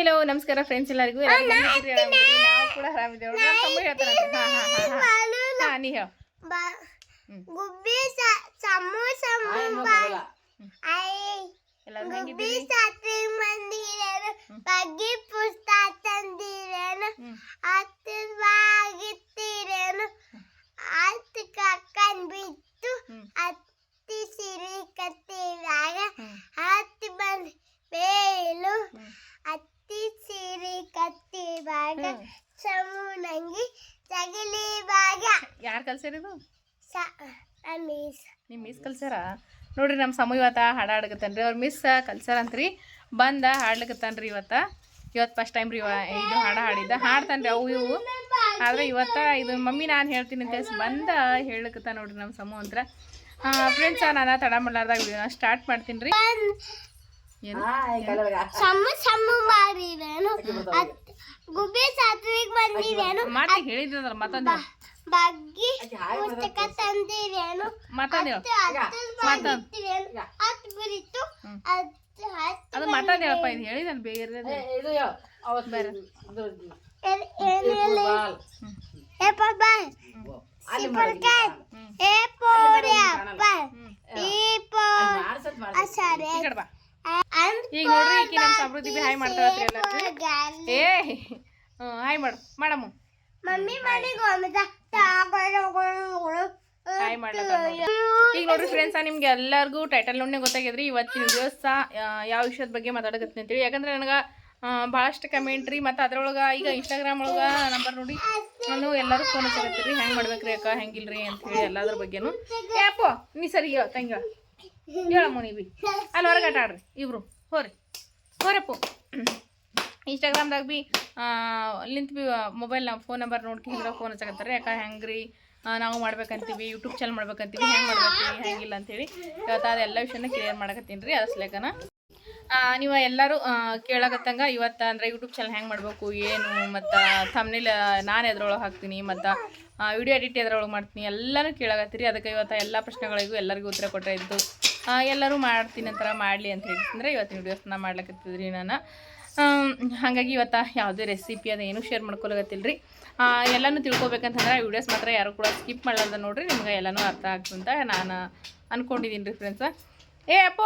Hello ನಮಸ್ಕಾರ friends ಎಲ್ಲರಿಗೂ? ನಾವು ಕೂಡ ಆರಾಮಿದ್ದೇವೆ. ನೀ ಹೇಳು. ಗುಬ್ಬಿ ಸಮೂ ಸಮೂ ಐ ಗುಬ್ಬಿ ಹೆಂಗಿದ್ದೀರಿ? ಸಾತ್ರಿ ಮಂದಿರೇನು ಬಗ್ಗಿ ಪುಸ್ತಕ ತಂದಿರೇನು. ಹ್ಮ್. ಮೀಸ್. ನಿಮ್ಮ ಮಿಸ್ ಕಲ್ಸ್ಯಾರ ನೋಡ್ರಿ ನಮ್ಮ ಸಮ ಇವತ್ತ ಹಾಡು ರೀ ಅವ್ರ ಮಿಸ್ ಕಲ್ಸ್ಯಾರಂತ್ರಿ ಬಂದ ಹಾಡ್ಲಿಕತ್ತಾನ್ರಿ ಇವತ್ತ. ಇವತ್ತು ಫಸ್ಟ್ ಟೈಮ್ ರೀ ಇವ ಇದು ಹಾಡು ಹಾಡಿದ್ದ. ಹಾಡ್ತಾನ್ರಿ ಅವು ಇವು. ಆದ್ರೆ ಇವತ್ತ ಇದು ಮಮ್ಮಿ ನಾನು ಹೇಳ್ತೀನಿ ಅಂತ ಬಂದ ಹೇಳಕತ್ತ ನೋಡ್ರಿ ನಮ್ಮ ಸಮೂ ಅಂತ ಫ್ರೆಂಡ್ಸ್ ನಾನು ತಡ ಮಾಡ್ಲಾರ್ದಾಗ ವಿಡಿಯೋನ ಸ್ಟಾರ್ಟ್ ಮಾಡ್ತೀನಿ ರೀ. ಏನು ಗುಬ್ಬಿ ಸಾತ್ವಿಕ್ ಬಂದಿರೇನು ಮಾತಿಗೆ ಹೇಳಿದ್ರಲ್ಲ ಮತ್ತೊಂದು ಬಗ್ಗಿ ಪುಸ್ತಕ ತಂದಿರೇನು ಮಾತಾಡಿ ಹತ್ತು ಬಿರಿತು ಅದು ಮಾತಾಡಿ ಹೇಳಪ್ಪ ಇದು ಹೇಳಿದಲ್ಲ ಬೇರೆ ಏನ್ ಹೇಳಿ? ಏ ಪೋರಿ ಅಪ್ಪ ಈ ಪೋ ಅಸರೆ ಈ ಕಡೆ ಬಾ. ಈಗ ನೋಡ್ರಿ ಈಕಿ ನಮ್ಮ ಸಮೃದ್ಧಿ ಬಿ ಹಾಯ್ ಮಾಡ್ತಾಳತ್ರಿ ಎಲ್ಲರಿಗೂ. ಏ ಹ್ಞೂ ಹಾಯ್ ಮಾಡು ಮಾಡಮ್ಮ. ಮಮ್ಮಿ ಮಾಡಿ ಹಾಯ್. ಮಾಡ್ಲತ್ತ ಈಗ ನೋಡ್ರಿ ಫ್ರೆಂಡ್ಸ್ ನಿಮ್ಗೆ ಎಲ್ಲರಿಗೂ ಟೈಟಲ್ ನೋಡ್ನೆ ಗೊತ್ತಾಗಿದ್ರಿ ಇವತ್ತಿನ ದಿವಸ ಯಾವ ವಿಷಯದ ಬಗ್ಗೆ ಮಾತಾಡಕತ್ತೀನಿ ಅಂತೇಳಿ ಯಾಕಂದ್ರೆ ನನಗೆ ಭಾಳಷ್ಟು ಕಮೆಂಟ್ರಿ ಮತ್ತು ಅದ್ರೊಳಗೆ ಈಗ ಇನ್ಸ್ಟಾಗ್ರಾಮ್ ಒಳಗೆ ನಂಬರ್ ನೋಡಿ ನಾನು ಎಲ್ಲರೂ ಫೋನ್ ಹಚ್ಚಕತ್ತೀರಿ ಹೆಂಗೆ ಮಾಡ್ಬೇಕ್ರಿ ಅಕ್ಕ? ಹೆಂಗಿಲ್ರಿ ಅಂತ ಹೇಳಿ ಎಲ್ಲದ್ರ ಬಗ್ಗೆನು. ಯಾಪೋ ನೀ ಸರಿ ಹೇಳ ತಂಗಿ ಹೇಳ ಹೇಳಮ್ಮ ನೀವಿ ಅಲ್ಲಿ ಹೊರಗೆ ಆಟ ಆಡ್ರಿ, ಇಬ್ರು. ಹೋರಿ. ಹೋರಪ್ಪು. ಇನ್ಸ್ಟಾಗ್ರಾಮ್ದಾಗ ಬಿ ಲಿಂತ್ ಬಿ ಮೊಬೈಲ್ ಫೋನ್ ನಂಬರ್ ನೋಡ್ಕೊಂಡ್ರೆ ಫೋನ್ ಹಚ್ಚಕತ್ತಾರೆ ಯಾಕೆ ಹೆಂಗ್ರಿ? ನಾವು ಮಾಡ್ಬೇಕಂತೀವಿ ಯೂಟ್ಯೂಬ್ ಚಾನಲ್ ಮಾಡ್ಬೇಕಂತೀವಿ, ಹೆಂಗೆ ಮಾಡ್ಬೇಕು ಹೆಂಗಿಲ್ಲ ಅಂತೇಳಿ ಇವತ್ತು ಅದೆಲ್ಲ ವಿಷಯನ ಕ್ಲಿಯರ್ ಮಾಡಕತ್ತೀನಿ ರೀ ಅದಸ್ಲೇಕನ ನೀವು ಎಲ್ಲರೂ ಕೇಳಕತ್ತಂಗ ಇವತ್ತು ಅಂದರೆ ಯೂಟ್ಯೂಬ್ ಚಾನಲ್ ಹೆಂಗೆ ಮಾಡಬೇಕು, ಏನು, ಮತ್ತು ಥಮ್ನಿಲ್ ನಾನು ಎದ್ರೊಳಗೆ ಹಾಕ್ತೀನಿ, ಮತ್ತು ವಿಡಿಯೋ ಎಡಿಟ್ ಎದ್ರೊಳಗೆ ಮಾಡ್ತೀನಿ ಎಲ್ಲರೂ ಕೇಳಕತ್ತೀರಿ. ಅದಕ್ಕೆ ಇವತ್ತು ಎಲ್ಲ ಪ್ರಶ್ನೆಗಳಿಗೂ ಎಲ್ಲರಿಗೂ ಉತ್ತರ ಕೊಟ್ಟರೆ ಇದ್ದು ಎಲ್ಲರೂ ಮಾಡ್ತೀನಿ ಅಂತಾರ ಮಾಡಲಿ ಅಂತ ಹೇಳಿದ್ರೆ ಇವತ್ತಿನ ವಿಡಿಯೋಸ್ನ ಮಾಡ್ಲಕತ್ತಿದ್ರಿ ನಾನು. ಹಾಗಾಗಿ ಇವತ್ತು ಯಾವುದೇ ರೆಸಿಪಿ ಅದು ಏನೂ ಶೇರ್ ಮಾಡ್ಕೊಳಕತ್ತಿಲ್ಲ ರೀ ಎಲ್ಲನೂ ತಿಳ್ಕೊಬೇಕಂತಂದ್ರೆ ವಿಡಿಯೋಸ್ ಮಾತ್ರ ಯಾರು ಕೂಡ ಸ್ಕಿಪ್ ಮಾಡಲಾರ್ದ ನೋಡ್ರಿ, ನಿಮ್ಗೆ ಎಲ್ಲನೂ ಅರ್ಥ ಆಗ್ತಂತ ನಾನು ಅಂದ್ಕೊಂಡಿದ್ದೀನಿ ರೀ ಫ್ರೆಂಡ್ಸ ಏ ಅಪ್ಪ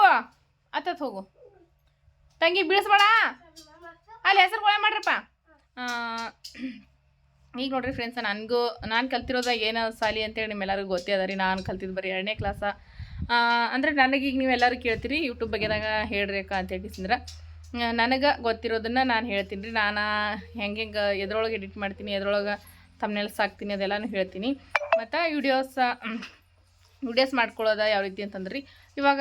ಆತತ್ ಹೋಗು. ತಂಗಿ ಬೀಳಿಸ್ಬೇಡ. ಅಲ್ಲಿ ಹೆಸರು ಕೊಳೆ ಮಾಡ್ರಪ್ಪ. ಈಗ ನೋಡ್ರಿ ಫ್ರೆಂಡ್ಸ್ ನನಗೂ, ನಾನು ಕಲ್ತಿರೋದಾಗ ಏನು ಸಾಲಿ ಅಂತೇಳಿ ನಿಮ್ಮೆಲ್ಲರಿಗೂ ಗೊತ್ತೇ ಅದ ರೀ. ನಾನು ಕಲ್ತಿದ್ದು ಬರೀ ಎರಡನೇ ಕ್ಲಾಸ ಅಂದರೆ ನನಗೀಗ ನೀವೆಲ್ಲರೂ ಕೇಳ್ತೀರಿ ಯೂಟ್ಯೂಬ್ ಬಗ್ಗೆದಾಗ ಹೇಳ್ರಿ ಅಕ್ಕ ಅಂತ ಹೇಳಿಸಿದ್ರೆ ನನಗೆ ಗೊತ್ತಿರೋದನ್ನು ನಾನು ಹೇಳ್ತೀನಿ ರೀ. ನಾನು ಹೆಂಗೆ ಹೆಂಗೆ ಎದ್ರೊಳಗೆ ಎಡಿಟ್ ಮಾಡ್ತೀನಿ, ಎದ್ರೊಳಗೆ ತಮ್ಮ ಹಾಕ್ತೀನಿ, ಅದೆಲ್ಲನೂ ಹೇಳ್ತೀನಿ. ಮತ್ತು ವಿಡಿಯೋಸ್ ವಿಡಿಯೋಸ್ ಮಾಡ್ಕೊಳ್ಳೋದ ಯಾವ ರೀತಿ ಅಂತಂದ್ರಿ. ಇವಾಗ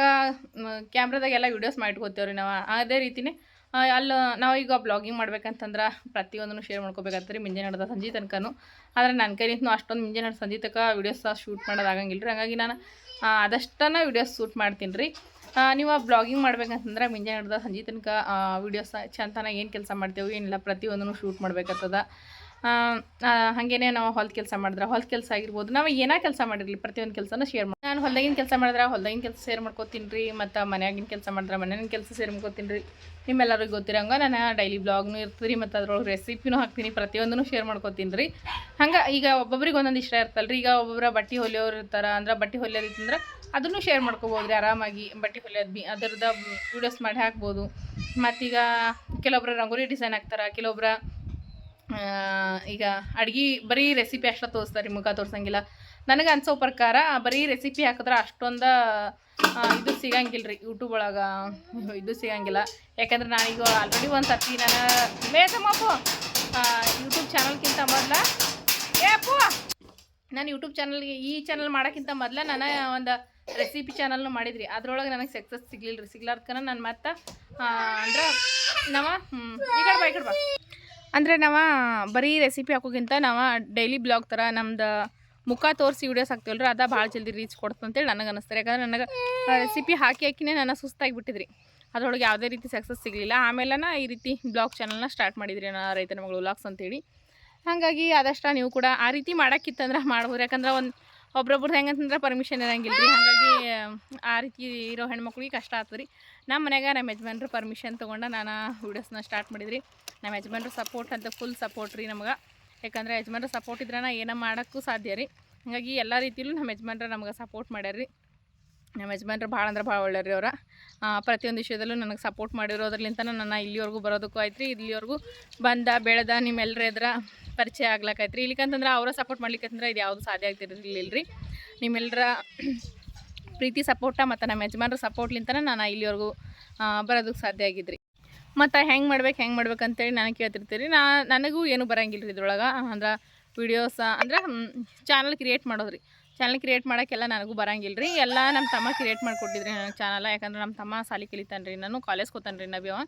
ಕ್ಯಾಮ್ರಾದಾಗೆಲ್ಲ ವಿಡಿಯೋಸ್ ಮಾಡಿಟ್ಕೋತೇವ್ರಿ ನಾವು. ಅದೇ ರೀತಿನೇ ಅಲ್ಲಿ, ನಾವು ಈಗ ಬ್ಲಾಗಿಂಗ್ ಮಾಡ್ಬೇಕಂತಂದ್ರೆ ಪ್ರತಿಯೊಂದನ್ನು ಶೇರ್ ಮಾಡ್ಕೋಬೇಕಾಗ್ತದೆ ರೀ ಮುಂಜಾನೆ ನಡೆದ ಸಂಜೆ ತನಕನೂ. ಆದರೆ ನನ್ನ ಕೈಲಿಂತ ಅಷ್ಟೊಂದು ಮುಂಜಾನೆ ನಡೆದ ಸಂಜೆ ತನಕ ವೀಡಿಯೋಸ್ ಶೂಟ್ ಮಾಡೋದಾಗಂಗಿಲ್ಲ ರೀ ಹಾಗಾಗಿ ನಾನು ಅದಷ್ಟನ್ನ ವಿಡಿಯೋಸ್ ಶೂಟ್ ಮಾಡ್ತೀನಿ ರೀ ನೀವು ಬ್ಲಾಗಿಂಗ್ ಮಾಡ್ಬೇಕಂತಂದ್ರೆ ಮುಂಜಾನೆ ನಡೆದ ಸಂಜೆ ತನಕ ವಿಡಿಯೋಸ್ ಚಂತನ ಏನು ಕೆಲಸ ಮಾಡ್ತೇವೆ, ಏನಿಲ್ಲ, ಪ್ರತಿಯೊಂದನ್ನು ಶೂಟ್ ಮಾಡ್ಬೇಕಾಗ್ತದ. ಹಾಗೇನೆ ನಾವು ಹೊಲ್ದ ಕೆಲಸ ಮಾಡಿದ್ರೆ, ಹೊಲ್ದ ಕೆಲಸ ಆಗಿರ್ಬೋದು. ನಾವು ಏನೋ ಕೆಲಸ ಮಾಡಿರಲಿ? ಪ್ರತಿಯೊಂದು ಕೆಲಸನ ಶೇರ್ ಮಾಡಿ ನಾನು ಹೊಲ್ದಾಗಿನ ಕೆಲಸ ಮಾಡಿದ್ರೆ ಹೊಲ್ದಾಗಿನ ಕೆಲಸ ಶೇರ್ ಮಾಡ್ಕೋತೀನಿ ರೀ ಮತ್ತು ಮನೆಯಾಗಿನ ಕೆಲಸ ಮಾಡಿದ್ರೆ ಮನೆಯಾಗಿನ ಕೆಲಸ ಶೇರ್ ಮಾಡ್ಕೋತೀನಿ ರೀ ನಿಮ್ಮೆಲ್ಲರಿಗೂ ಗೊತ್ತಿರೋಂಗ, ನಾನು ಡೈಲಿ ಬ್ಲಾಗ್ನು ಇರ್ತೀರಿ, ಮತ್ತು ಅದ್ರೊಳಗೆ ರೆಸಿಪಿನೂ ಹಾಕ್ತೀನಿ, ಪ್ರತಿಯೊಂದನ್ನು ಶೇರ್ ಮಾಡ್ಕೋತೀನಿ ರೀ ಹಂಗೆ ಈಗ ಒಬ್ಬೊಬ್ರಿಗೆ ಒಂದೊಂದು ಇಷ್ಟ ಇರ್ತಲ್ಲ ರೀ ಈಗ ಒಬ್ಬೊಬ್ಬರ ಬಟ್ಟೆ ಹೊಲಿಯೋರು ಇರ್ತಾರೆ, ಅಂದ್ರೆ ಬಟ್ಟೆ ಹೊಲಿಯೋದಿತ್ತಂದ್ರೆ ಅದನ್ನು ಶೇರ್ ಮಾಡ್ಕೋಬೋದು ರೀ ಆರಾಮಾಗಿ, ಬಟ್ಟೆ ಹೊಲಿಯೋದು ಬಿ ಅದರದ ವೀಡಿಯೋಸ್ ಮಾಡಿ ಹಾಕ್ಬೋದು. ಮತ್ತೀಗ ಕೆಲವೊಬ್ರು ರಂಗೋಲಿ ಡಿಸೈನ್ ಹಾಕ್ತಾರೆ, ಕೆಲವೊಬ್ರ ಈಗ ಅಡ್ಗೆ ಬರೀ ರೆಸಿಪಿ ಅಷ್ಟ ತೋರಿಸ್ತಾರೆ, ಮುಖ ತೋರಿಸಂಗಿಲ್ಲ. ನನಗೆ ಅನ್ಸೋ ಪ್ರಕಾರ ಬರೀ ರೆಸಿಪಿ ಹಾಕಿದ್ರೆ ಅಷ್ಟೊಂದು ಇದು ಸಿಗಂಗಿಲ್ಲ ರೀ ಯೂಟ್ಯೂಬ್ ಒಳಗೆ. ಇದು ಸಿಗಂಗಿಲ್ಲ. ಯಾಕಂದ್ರೆ ನಾನೀಗ ಆಲ್ರೆಡಿ ಒಂದು ಸರ್ತಿ ನಾನು ಬೇಸಮ್ಮಪ್ಪು ಯೂಟ್ಯೂಬ್ ಚಾನಲ್ಗಿಂತ ಮೊದಲ. ಏ ಅಪ್ಪು! ನಾನು ಯೂಟ್ಯೂಬ್ ಚಾನಲ್ಗೆ ಈ ಚಾನಲ್ ಮಾಡೋಕ್ಕಿಂತ ಮೊದಲ ನಾನು ಒಂದು ರೆಸಿಪಿ ಚಾನಲ್ನು ಮಾಡಿದ್ರಿ. ಅದ್ರೊಳಗೆ ನನಗೆ ಸಕ್ಸಸ್ ಸಿಗ್ಲಿಲ್ಲ ರೀ ನಾನು ಮತ್ತೆ ಅಂದ್ರೆ ನಮ್ಮ ಈ ಕಡೆ ಬಾ. ಅಂದರೆ ನಾವು ಬರೀ ರೆಸಿಪಿ ಹಾಕೋಕ್ಕಿಂತ ನಾವು ಡೈಲಿ ಬ್ಲಾಗ್ ಥರ ನಮ್ದು ಮುಖ ತೋರಿಸಿ ವಿಡಿಯೋಸ್ ಹಾಕ್ತೀವಲ್ರಿ, ಅದ ಭಾಳ ಜಲ್ದಿ ರೀಚ್ ಕೊಡ್ತು ಅಂತೇಳಿ ನನಗೆ ಅನಿಸ್ತಾರೆ ಯಾಕಂದ್ರೆ ನನಗೆ ರೆಸಿಪಿ ಹಾಕಿ ಹಾಕಿನೇ ನನ್ನ ಸುಸ್ತಾಗಿ ಬಿಟ್ಟಿದ್ರಿ. ಅದರೊಳಗೆ ಯಾವುದೇ ರೀತಿ ಸಕ್ಸಸ್ ಸಿಗಲಿಲ್ಲ. ಆಮೇಲೆ ಈ ರೀತಿ ಬ್ಲಾಗ್ ಚಾನಲ್ನ ಸ್ಟಾರ್ಟ್ ಮಾಡಿದ್ರಿ ನಾನು ರೈತನ ಮಗಳು ವ್ಲಾಗ್ಸ್ ಅಂತೇಳಿ ಹಾಗಾಗಿ ಆದಷ್ಟು ನೀವು ಕೂಡ ಆ ರೀತಿ ಮಾಡೋಕ್ಕಿತ್ತಂದ್ರೆ ಮಾಡ್ಬೋದು ಯಾಕಂದ್ರೆ ಒಂದು ಒಬ್ರೊಬ್ರು ಹೆಂಗಂತಂದ್ರೆ ಪರ್ಮಿಷನ್ ಇರಂಗಿಲ್ಲ ರೀ ಹಾಗಾಗಿ, ಆ ರೀತಿ ಇರೋ ಹೆಣ್ಮಕ್ಳಿಗೆ ಕಷ್ಟ ಆಗ್ತದೆ ರೀ ನಮ್ಮ ಮನ್ಯಾಗ ನಮ್ಮ ಯಜಮಾನ್ರು ಪರ್ಮಿಷನ್ ತೊಗೊಂಡು ನಾನು ವೀಡಿಯೋಸ್ನ ಸ್ಟಾರ್ಟ್ ಮಾಡಿದ್ರಿ. ನಮ್ಮ ಯಜಮಾನ್ರು ಸಪೋರ್ಟ್ ಅಂತ ಫುಲ್ ಸಪೋರ್ಟ್ ರೀ ನಮ್ಗೆ. ಯಾಕಂದ್ರೆ ಯಜಮಾನ್ರು ಸಪೋರ್ಟ್ ಇದ್ರೆ ನಾ ಏನೋ ಮಾಡೋಕ್ಕೂ ಸಾಧ್ಯ ರೀ. ಹಾಗಾಗಿ ಎಲ್ಲ ರೀತಿಯಲ್ಲೂ ನಮ್ಮ ಯಜಮಾನ್ರು ನಮ್ಗೆ ಸಪೋರ್ಟ್ ಮಾಡ್ಯಾರ ರೀ ನಮ್ಮ ಯಜಮಾನ್ರು ಭಾಳ ಅಂದ್ರೆ ಭಾಳ ಒಳ್ಳೆಯ ರೀ ಅವ್ರ ಪ್ರತಿಯೊಂದು ವಿಷಯದಲ್ಲೂ ನನಗೆ ಸಪೋರ್ಟ್ ಮಾಡಿರೋದ್ರಲಿಂತ ನನ್ನ ಇಲ್ಲಿವರೆಗೂ ಬರೋದಕ್ಕೂ ಆಯ್ತು ರೀ ಇಲ್ಲಿವರೆಗೂ ಬಂದ, ಬೆಳೆದ ನಿಮ್ಮೆಲ್ಲರ ಎದುರ ಪರಿಚಯ ಆಗ್ಲಾಕೈತ್ರಿ ಇಲ್ಲಿಕಂತಂದ್ರೆ ಅವರ ಸಪೋರ್ಟ್ ಮಾಡ್ಲಿಕ್ಕಂದ್ರೆ ಇದು ಯಾವುದು ಸಾಧ್ಯ ಆಗ್ತಿರಲಿಲ್ಲರಿ ನಿಮ್ಮೆಲ್ಲರ ಪ್ರೀತಿ ಸಪೋರ್ಟ ಮತ್ತು ನಮ್ಮ ಯಜಮಾನ್ರ ಸಪೋರ್ಟ್ಲಿಂತನೇ ನಾನು ಇಲ್ಲಿವರೆಗೂ ಬರೋದಕ್ಕೆ ಸಾಧ್ಯ ಆಗಿದ್ರಿ. ಮತ್ತು ಹೆಂಗೆ ಮಾಡ್ಬೇಕು ಹೆಂಗೆ ಮಾಡ್ಬೇಕು ಅಂತೇಳಿ ನಾನು ಕೇಳ್ತಿರ್ತೀರಿ. ನಾ, ನನಗೂ ಏನೂ ಬರಂಗಿಲ್ಲ ರೀ ಇದ್ರೊಳಗೆ. ಅಂದ್ರೆ ವೀಡಿಯೋಸ ಅಂದ್ರೆ ಚಾನಲ್ ಕ್ರಿಯೇಟ್ ಮಾಡೋದ್ರಿ. ಚಾನಲ್ ಕ್ರಿಯೇಟ್ ಮಾಡೋಕ್ಕೆಲ್ಲ ನನಗೂ ಬರೋಂಗಿಲ್ಲ ರೀ ಎಲ್ಲ ನಮ್ಮ ತಮ್ಮ ಕ್ರಿಯೇಟ್ ಮಾಡಿಕೊಟ್ಟಿದ್ರಿ ನನಗೆ ಚಾನಲ್ ಯಾಕಂದ್ರೆ ನಮ್ಮ ತಮ್ಮ ಸಾಲಿ ಕಲಿತಾನೆ ರೀ ನಾನು ಕಾಲೇಜ್ಗೆ ಹೋತಾನೆ ರೀ ನವ್ಯವ.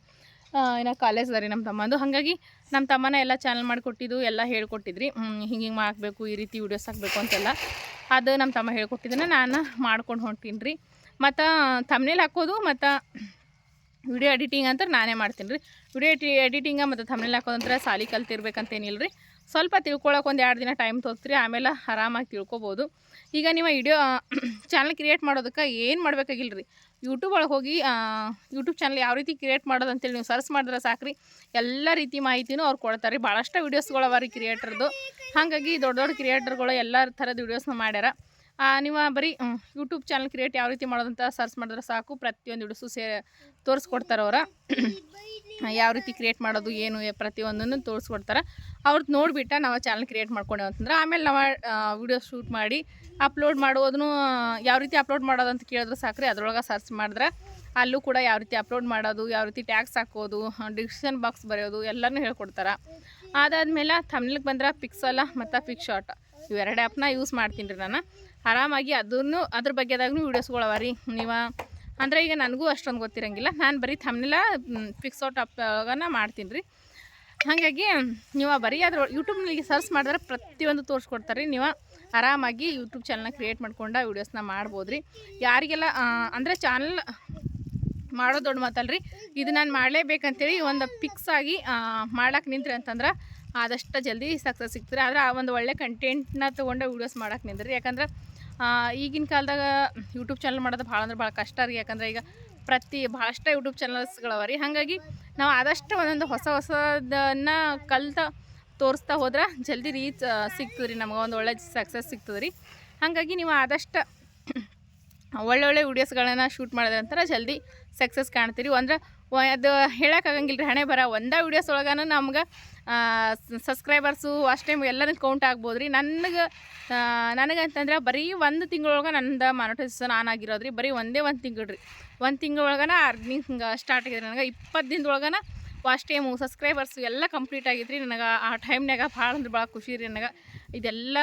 ಇನ್ನು ಕಾಲೇಜ್ ಅದ ರೀ ನಮ್ಮ ತಮ್ಮಂದು ಹಾಗಾಗಿ ನಮ್ಮ ತಮ್ಮನ ಎಲ್ಲ ಚಾನಲ್ ಮಾಡಿಕೊಟ್ಟಿದ್ದು, ಎಲ್ಲ ಹೇಳ್ಕೊಟ್ಟಿದ್ರಿ. ಹಿಂಗೆ ಹಿಂಗೆ ಮಾಡಬೇಕು, ಈ ರೀತಿ ವೀಡಿಯೋಸ್ ಹಾಕಬೇಕು ಅಂತೆಲ್ಲ. ಅದು ನಮ್ಮ ತಮ್ಮ ಹೇಳ್ಕೊಟ್ಟಿದ್ದನ್ನು ನಾನು ಮಾಡ್ಕೊಂಡು ಹೊಂಟೀನಿ ರೀ ಮತ್ತು ತಮ್ಮನೇಲಿ ಹಾಕೋದು, ಮತ್ತು ವಿಡಿಯೋ ಎಡಿಟಿಂಗ್ ಅಂತ ನಾನೇ ಮಾಡ್ತೀನಿ ರೀ ವಿಡಿಯೋ ಎಡಿ ಎಡಿಟಿಂಗ ಮತ್ತು ತಮ್ಮನೇಲಿ ಹಾಕೋದಂದ್ರೆ ಸಾಲಿ ಕಲ್ತಿರ್ಬೇಕಂತೇನಿಲ್ಲ ರೀ ಸ್ವಲ್ಪ ತಿಳ್ಕೊಳಕ್ಕೆ ಒಂದು ಎರಡು ದಿನ ಟೈಮ್ ತೋರಿಸ್ತೀರಿ ಆಮೇಲೆ ಆರಾಮಾಗಿ ತಿಳ್ಕೊಬೋದು. ಈಗ ನೀವು ವಿಡಿಯೋ ಚಾನಲ್ ಕ್ರಿಯೇಟ್ ಮಾಡೋದಕ್ಕೆ ಏನು ಮಾಡಬೇಕಾಗಿಲ್ಲ ರೀ ಯೂಟ್ಯೂಬ್ ಒಳಗೆ ಹೋಗಿ ಯೂಟ್ಯೂಬ್ ಚಾನಲ್ ಯಾವ ರೀತಿ ಕ್ರಿಯೇಟ್ ಮಾಡೋದು ಅಂತೇಳಿ ನೀವು ಸರ್ಚ್ ಮಾಡಿದ್ರೆ ಸಾಕ್ರಿ. ಎಲ್ಲ ರೀತಿ ಮಾಹಿತಿನೂ ಅವ್ರು ಕೊಡ್ತಾರೆ ರೀ ಭಾಳಷ್ಟು ವೀಡಿಯೋಸ್ಗಳು ಅವ ರೀ ಕ್ರಿಯೇಟರ್ದು ಹಾಗಾಗಿ ದೊಡ್ಡ ದೊಡ್ಡ ಕ್ರಿಯೇಟರ್ಗಳು ಎಲ್ಲ ಥರದ ವೀಡಿಯೋಸ್ನ ಮಾಡ್ಯಾರ. ನೀವು ಬರೀ ಯೂಟ್ಯೂಬ್ ಚಾನಲ್ ಕ್ರಿಯೇಟ್ ಯಾವ ರೀತಿ ಮಾಡೋದಂತ ಸರ್ಚ್ ಮಾಡಿದ್ರೆ ಸಾಕು. ಪ್ರತಿಯೊಂದು ವಿಡಿಯೋಸು ಸೇ ತೋರಿಸ್ಕೊಡ್ತಾರೆ ಅವ್ರ. ಯಾವ ರೀತಿ ಕ್ರಿಯೇಟ್ ಮಾಡೋದು, ಏನು ಪ್ರತಿಯೊಂದನ್ನು ತೋರಿಸ್ಕೊಡ್ತಾರೆ. ಅವ್ರದ್ದು ನೋಡಿಬಿಟ್ಟು ನಾವು ಚಾನಲ್ ಕ್ರಿಯೇಟ್ ಮಾಡ್ಕೊಂಡೇವು ಅಂತಂದ್ರೆ, ಆಮೇಲೆ ನಾವು ವಿಡಿಯೋ ಶೂಟ್ ಮಾಡಿ ಅಪ್ಲೋಡ್ ಮಾಡೋದನ್ನು ಯಾವ ರೀತಿ ಅಪ್ಲೋಡ್ ಮಾಡೋದು ಅಂತ ಕೇಳಿದ್ರೆ ಸಾಕ್ರಿ, ಅದರೊಳಗೆ ಸರ್ಚ್ ಮಾಡಿದ್ರೆ ಅಲ್ಲೂ ಕೂಡ ಯಾವ ರೀತಿ ಅಪ್ಲೋಡ್ ಮಾಡೋದು, ಯಾವ ರೀತಿ ಟ್ಯಾಕ್ಸ್ ಹಾಕೋದು ಡಿಸ್ಕ್ರಿಪ್ಷನ್ ಬಾಕ್ಸ್ ಬರೆಯೋದು, ಎಲ್ಲನೂ ಹೇಳ್ಕೊಡ್ತಾರೆ. ಅದಾದಮೇಲೆ ತಮಿಳಿಗೆ ಬಂದ್ರೆ ಪಿಕ್ಸಲ ಮತ್ತು ಪಿಕ್ ಶಾಟ್ ಇವೆರಡು ಆ್ಯಪ್ನ ಯೂಸ್ ಮಾಡ್ತೀನಿ ರೀ ನಾನು. ಆರಾಮಾಗಿ ಅದನ್ನು, ಅದ್ರ ಬಗ್ಗೆದಾಗೂ ವೀಡಿಯೋಸ್ಗಳು ಅವ ರೀ. ನೀವು ಅಂದರೆ ಈಗ ನನಗೂ ಅಷ್ಟೊಂದು ಗೊತ್ತಿರಂಗಿಲ್ಲ. ನಾನು ಬರೀ ಥಮ್ನೆಲ್ಲ ಫಿಕ್ಸ್ ಔಟ್ ಮಾಡ್ತೀನಿ ರೀ. ಹಾಗಾಗಿ ನೀವು ಬರೀ ಅದ್ರ ಯೂಟ್ಯೂಬ್ನಲ್ಲಿ ಸರ್ಚ್ ಮಾಡಿದ್ರೆ ಪ್ರತಿಯೊಂದು ತೋರಿಸ್ಕೊಡ್ತಾರೆ ರೀ. ನೀವು ಆರಾಮಾಗಿ ಯೂಟ್ಯೂಬ್ ಚಾನಲ್ನ ಕ್ರಿಯೇಟ್ ಮಾಡ್ಕೊಂಡು ವೀಡಿಯೋಸ್ನ ಮಾಡ್ಬೋದು ರೀ. ಯಾರಿಗೆಲ್ಲ ಅಂದರೆ ಚಾನಲ್ ಮಾಡೋ ದೊಡ್ಡ ಮಾತಲ್ಲ ರೀ, ಇದು ನಾನು ಮಾಡಲೇಬೇಕಂತೇಳಿ ಒಂದು ಫಿಕ್ಸ್ ಆಗಿ ಮಾಡೋಕೆ ನಿಂತ್ರಿ ಅಂತಂದ್ರೆ ಆದಷ್ಟು ಜಲ್ದಿ ಸಕ್ಸಸ್ ಸಿಗ್ತಾರೆ ಆದರೆ ಆ ಒಂದು ಒಳ್ಳೆ ಕಂಟೆಂಟ್ನ ತೊಗೊಂಡು ವೀಡಿಯೋಸ್ ಮಾಡೋಕ್ಕೆ ನಿಂದ್ರಿ ಯಾಕಂದ್ರೆ ಈಗಿನ ಕಾಲದಾಗ ಯೂಟ್ಯೂಬ್ ಚಾನಲ್ ಮಾಡೋದು ಭಾಳ ಅಂದ್ರೆ ಭಾಳ ಕಷ್ಟ ರೀ, ಯಾಕಂದ್ರೆ ಈಗ ಪ್ರತಿ ಭಾಳಷ್ಟು ಯೂಟ್ಯೂಬ್ ಚಾನಲ್ಸ್ಗಳವ ರೀ. ಹಾಗಾಗಿ ನಾವು ಆದಷ್ಟು ಒಂದೊಂದು ಹೊಸ ಹೊಸದನ್ನ ಕಲ್ತ ತೋರಿಸ್ತಾ ಹೋದ್ರೆ ಜಲ್ದಿ ರೀಚ್ ಸಿಗ್ತದೆ ರೀ ನಮಗೆ ಒಂದು ಒಳ್ಳೆ ಸಕ್ಸಸ್ ಸಿಗ್ತದೆ ರೀ. ಹಾಗಾಗಿ ನೀವು ಆದಷ್ಟು ಒಳ್ಳೊಳ್ಳೆ ವೀಡಿಯೋಸ್ಗಳನ್ನು ಶೂಟ್ ಮಾಡಿದ ಅಂತಾರೆ ಜಲ್ದಿ ಸಕ್ಸಸ್ ಕಾಣ್ತೀರಿ. ಅಂದ್ರೆ ಅದು ಹೇಳೋಕ್ಕಾಗಂಗಿಲ್ಲ ರೀ ಹಣೆ ಬರ ಒಂದೇ ವೀಡಿಯೋಸ್ ಒಳಗಾನು ನಮ್ಗೆ ಸಬ್ಸ್ಕ್ರೈಬರ್ಸು ಅಷ್ಟೇ ಟೈಮ್ ಎಲ್ಲನೂ ಕೌಂಟ್ ಆಗ್ಬೋದು ರೀ ನನಗೆ ನನಗಂತಂದ್ರೆ ಬರೀ ಒಂದು ತಿಂಗಳೊಳಗೆ ನಂದು ಮಾನಿಟೈಸೇಷನ್ ಆನ್ ರೀ ಬರೀ ಒಂದೇ ಒಂದು ತಿಂಗಳು ರೀ ಒಂದು ತಿಂಗಳೊಳಗನ ಅರ್ನಿಂಗ್ ಸ್ಟಾರ್ಟ್ ಆಗಿದೆ ನನಗೆ ಇಪ್ಪತ್ತು ದಿನದೊಳಗನ ವಾಚ್ ಟೈಮು, ಸಬ್ಸ್ಕ್ರೈಬರ್ಸು ಎಲ್ಲ ಕಂಪ್ಲೀಟ್ ಆಗಿದ್ರಿ. ನನಗೆ ಆ ಟೈಮ್ನಾಗ ಭಾಳ ಅಂದ್ರೆ ಭಾಳ ಖುಷಿ ರೀ ನನಗೆ. ಇದೆಲ್ಲ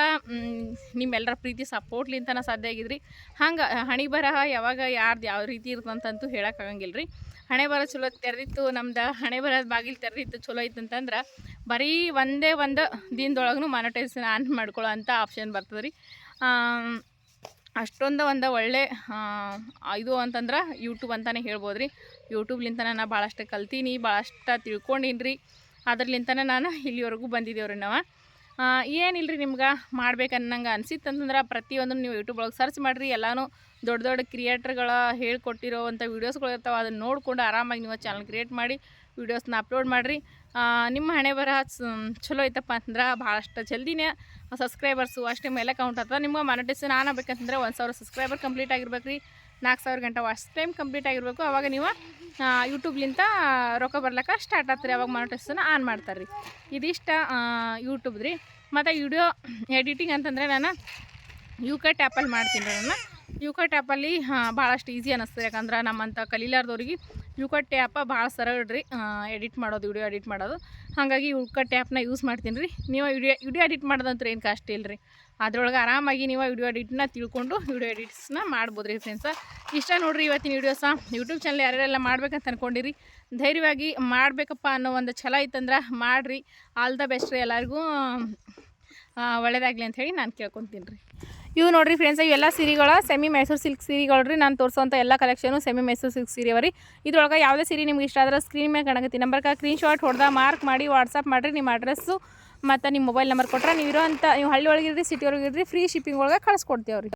ನಿಮ್ಮೆಲ್ಲರ ಪ್ರೀತಿ ಸಪೋರ್ಟ್ಲಿಂತನ ಸಾಧ್ಯ ಆಗಿದ್ರಿ. ಹಂಗೆ, ಹಣಿ ಬರಹ ಯಾವಾಗ ಯಾರ್ದು ಯಾವ ರೀತಿ ಇರ್ತಂತಂತೂ ಹೇಳೋಕ್ಕಾಗಂಗಿಲ್ಲ ರೀ. ಹಣೆ ಬರ ಚಲೋ ತೆರೆದಿತ್ತು, ನಮ್ದು ಹಣೆ ಬರೋದು ಬಾಗಿಲು ತೆರೆದಿತ್ತು, ಚಲೋ ಇತ್ತು ಅಂತಂದ್ರೆ ಬರೀ ಒಂದೇ ಒಂದು ದಿನದೊಳಗೂ ಮಾನಿಟೈಸೇಷನ್ ಆನ್ ಮಾಡ್ಕೊಳ್ಳೋ ಅಂಥ ಆಪ್ಷನ್ ಬರ್ತದೆ ರೀ ಅಷ್ಟೊಂದು ಒಂದು ಒಳ್ಳೆ ಇದು ಅಂತಂದ್ರೆ ಯೂಟ್ಯೂಬ್ ಅಂತಲೇ ಹೇಳ್ಬೋದು ರೀ ಯೂಟ್ಯೂಬ್ಲಿಂದ ನಾನು ಭಾಳಷ್ಟು ಕಲ್ತೀನಿ, ಭಾಳಷ್ಟು ತಿಳ್ಕೊಂಡೀನಿ ರೀ ಅದ್ರಲಿಂತನೇ ನಾನು ಇಲ್ಲಿವರೆಗೂ ಬಂದಿದ್ದೇವೆ ರೀ ನಾವು. ಏನಿಲ್ಲ ರೀ ನಿಮ್ಗೆ ಮಾಡ್ಬೇಕನ್ನಂಗೆ ಅನಿಸಿತ್ತು ಅಂತಂದ್ರೆ ಪ್ರತಿಯೊಂದು ನೀವು ಯೂಟ್ಯೂಬ್ ಒಳಗೆ ಸರ್ಚ್ ಮಾಡಿರಿ. ಎಲ್ಲನೂ ದೊಡ್ಡ ದೊಡ್ಡ ಕ್ರಿಯೇಟ್ರ್ಗಳ ಹೇಳ್ಕೊಟ್ಟಿರೋವಂಥ ವೀಡಿಯೋಸ್ಗಳು ಇರ್ತಾವೆ. ಅದನ್ನು ನೋಡಿಕೊಂಡು ಆರಾಮಾಗಿ ನೀವು ಚಾನಲ್ ಕ್ರಿಯೇಟ್ ಮಾಡಿ. ವೀಡಿಯೋಸ್ನ ಅಪ್ಲೋಡ್ ಮಾಡಿರಿ. ನಿಮ್ಮ ಹಣೆ ಬರಹ ಚಲೋ ಐತಪ್ಪ ಅಂದ್ರೆ ಭಾಳಷ್ಟು ಜಲ್ದಿನೇ ಸಬ್ಸ್ಕ್ರೈಬರ್ಸು ಅಷ್ಟೇ ಮೇಲೆ ಕೌಂಟ್ ಆಗ್ತದೆ ನಿಮ್ಗೆ ಮಾನಿಟೈಸೇಷನ್ ಆನ್ ಆಗ್ಬೇಕಂತಂದ್ರೆ ಒಂದು ಸಾವಿರ ಸಬ್ಸ್ಕ್ರೈಬರ್ ಕಂಪ್ಲೀಟ್ ಆಗಿರ್ಬೇಕು ರೀ ನಾಲ್ಕು ಸಾವಿರ ಗಂಟೆ ವಾಚ್ ಟೈಮ್ ಕಂಪ್ಲೀಟ್ ಆಗಿರಬೇಕು. ಅವಾಗ ನೀವು ಯೂಟ್ಯೂಬ್ಲಿಂತ ರೊಕ್ಕ ಬರ್ಲಿಕ್ಕೆ ಸ್ಟಾರ್ಟ್ ಆಗ್ತಾರೆ. ಅವಾಗ ಮಾನಿಟೈಸೇಷನ್ ಆನ್ ಮಾಡ್ತಾರೆ ರೀ ಇದಿಷ್ಟ ಯೂಟ್ಯೂಬ್ ರೀ ಮತ್ತು ವಿಡಿಯೋ ಎಡಿಟಿಂಗ್ ಅಂತಂದರೆ ನಾನು ಯು ಕಟ್ ಆ್ಯಪಲ್ಲಿ ಮಾಡ್ತೀನಿ ರೀ ನಾನು ಯು ಕಟ್ ಆ್ಯಪಲ್ಲಿ ಭಾಳಷ್ಟು ಈಸಿ ಅನ್ನಿಸ್ತದೆ ಯಾಕಂದ್ರೆ ನಮ್ಮಂಥ ಕಲೀಲಾರ್ದವ್ರಿಗೆ ಯುಕಟ್ ಆ್ಯಪ ಭಾಳ ಸರಳ ರೀ ಎಡಿಟ್ ಮಾಡೋದು ವಿಡಿಯೋ ಎಡಿಟ್ ಮಾಡೋದು. ಹಾಗಾಗಿ ಯುಕಟ್ ಆ್ಯಪ್ನ ಯೂಸ್ ಮಾಡ್ತೀನಿ ರೀ. ನೀವು ವಿಡಿಯೋ ವಿಡಿಯೋ ಎಡಿಟ್ ಮಾಡೋದಂತ್ರ ಏನು ಕಷ್ಟ ಇಲ್ಲ ರೀ ಅದರೊಳಗೆ ಆರಾಮಾಗಿ ನೀವು ವಿಡಿಯೋ ಎಡಿಟ್ನ ತಿಳ್ಕೊಂಡು ವಿಡಿಯೋ ಎಡಿಟ್ಸ್ನ ಮಾಡ್ಬೋದು ರೀ ಫ್ರೆಂಡ್ಸ ಇಷ್ಟ ನೋಡಿರಿ ಇವತ್ತಿನ ವೀಡಿಯೋಸ ಯೂಟ್ಯೂಬ್ ಚಾನಲ್ ಯಾರ್ಯಾರೆಲ್ಲ ಮಾಡ್ಬೇಕಂತ ಅನ್ಕೊಂಡಿರಿ, ಧೈರ್ಯವಾಗಿ ಮಾಡಬೇಕಪ್ಪ ಅನ್ನೋ ಒಂದು ಛಲ ಇತ್ತಂದ್ರೆ ಮಾಡಿರಿ. ಆಲ್ ದ ಬೆಸ್ಟ್ ರೀ ಎಲ್ಲರಿಗೂ. ಒಳ್ಳೇದಾಗಲಿ ಹೇಳಿ ನಾನು ಕೇಳ್ಕೊತೀನಿ ರೀ. ಇವು ನೋಡ್ರಿ ಫ್ರೆಂಡ್ಸ್ ಇವೆಲ್ಲ ಸೀರೆಗಳ ಸೆಮಿ ಮೈಸೂರು ಸಿಲ್ಕ್ ಸೀರೆಗಳು ರೀ. ನಾನು ತೋರಿಸೋಂಥ ಎಲ್ಲ ಕಲೆಕ್ಷನು ಸೆಮಿ ಮೈಸೂರು ಸಿಲ್ಕ್ ಸೀರೆ ಅವರಿ ರೀ. ಇದ್ರೊಳಗೆ ಯಾವುದೇ ಸೀರೆ ನಿಮ್ಗೆ ಇಷ್ಟ ಆದ್ರೆ ಸ್ಕ್ರೀನ್ ಮೇಲೆ ಕಾಣಕತ್ತಿ. ನಂಬರ್ಗೆ ಸ್ಕ್ರೀನ್ ಶಾಟ್ ಹೊಡೆದ ಮಾರ್ಕ್ ಮಾಡಿ ವಾಟ್ಸಪ್ ಮಾಡಿರಿ, ನಿಮ್ಮ ಅಡ್ರೆಸ್ಸು ಮತ್ತು ನಿಮ್ಮ ಮೊಬೈಲ್ ನಂಬರ್ ಕೊಟ್ಟರೆ ನೀವು ಇರೋ ಅಂತ ನೀವು ಹಳ್ಳಿ ಒಳಗಿರ್ರಿ ಸಿಟಿ ಒಳಗಿರ್ರಿ ಫ್ರೀ ಶಿಪ್ಪಿಂಗ್ ಒಳಗೆ ಕಳಿಸ್ಕೊಡ್ತೀವಿ ಅವ್ರಿಗೆ